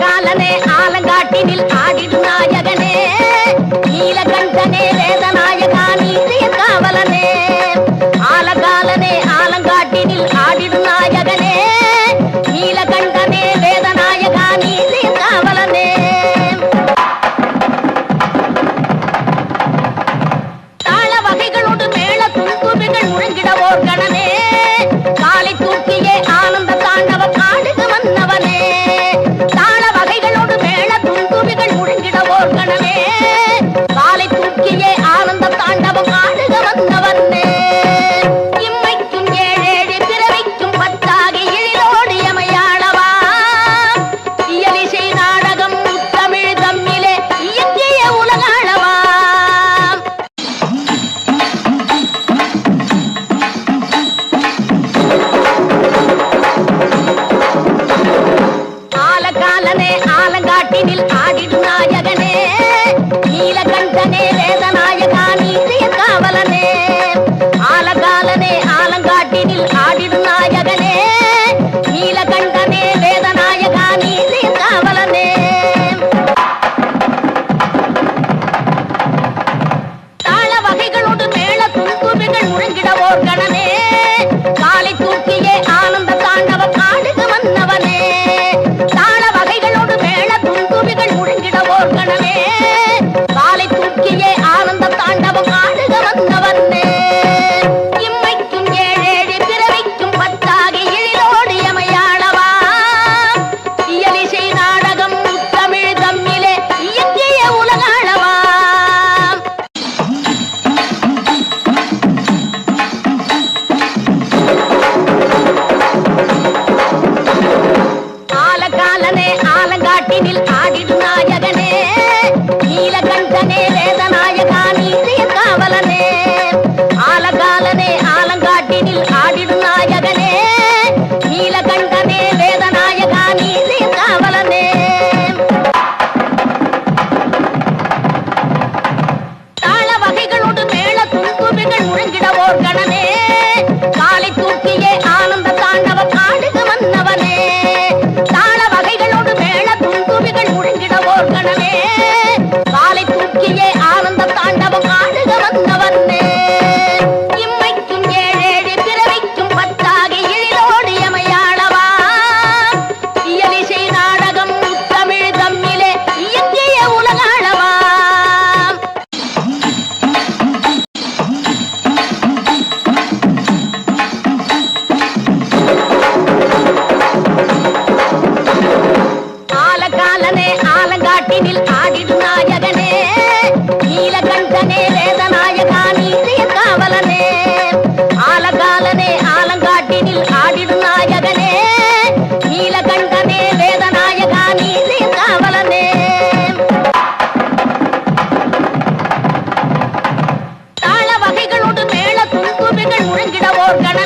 காலனே ஆலங்காட்டினில் ஆடிடு நாயகனே. நீலகண்டனே வேதநாயகா நீதிய காவலனே ஆலகாலனே ஆலங்காட்டினில் ஆடிடு நாயகனே. நீலகண்டனே வேதநாயகா நீதிய காவலனே தாள வகைகளோடு மேல துந்துபிகள் முழங்கிடவோர் கணமே காலை ஆலங்காட்டினில் ஆடிடு நாயகனே. நீலகண்டனே வேதநாயகா நீதிய காவலனே ஆலகாலனே ஆலங்காட்டினில் ஆடிடு நாயகனே. நீலகண்டனே வேதநாயகா நீதிய காவலனே தாள வகைகளோடு மேல துந்துபிகள் முழங்கிடவோர் கணமே. ஆலங்காட்டினில் ஆடிடும் நாயகனே நீலகண்டனே வேதநாயகா நீதிய காவலனே ஆலகாலனே ஆலங்காட்டினில் ஆடிடும் நாயகனே நீலகண்டனே வேதநாயகா நீதிய காவலனே தாள வகைகளோடு மேள துந்துபிகள் முழங்கிடவோர் கணமே காலனே ஆலங்காட்டினில் ஆடிடு நாயகனே. நீலகண்டனே வேதநாயகா நீதிய காவலனே ஆலகாலனே ஆலங்காட்டினில் ஆடிடு நாயகனே. நீலகண்டனே வேதநாயகா நீதிய காவலனே தாள வகைகளோடு மேள துந்துபிகள் முழங்கிடவோர் கணமே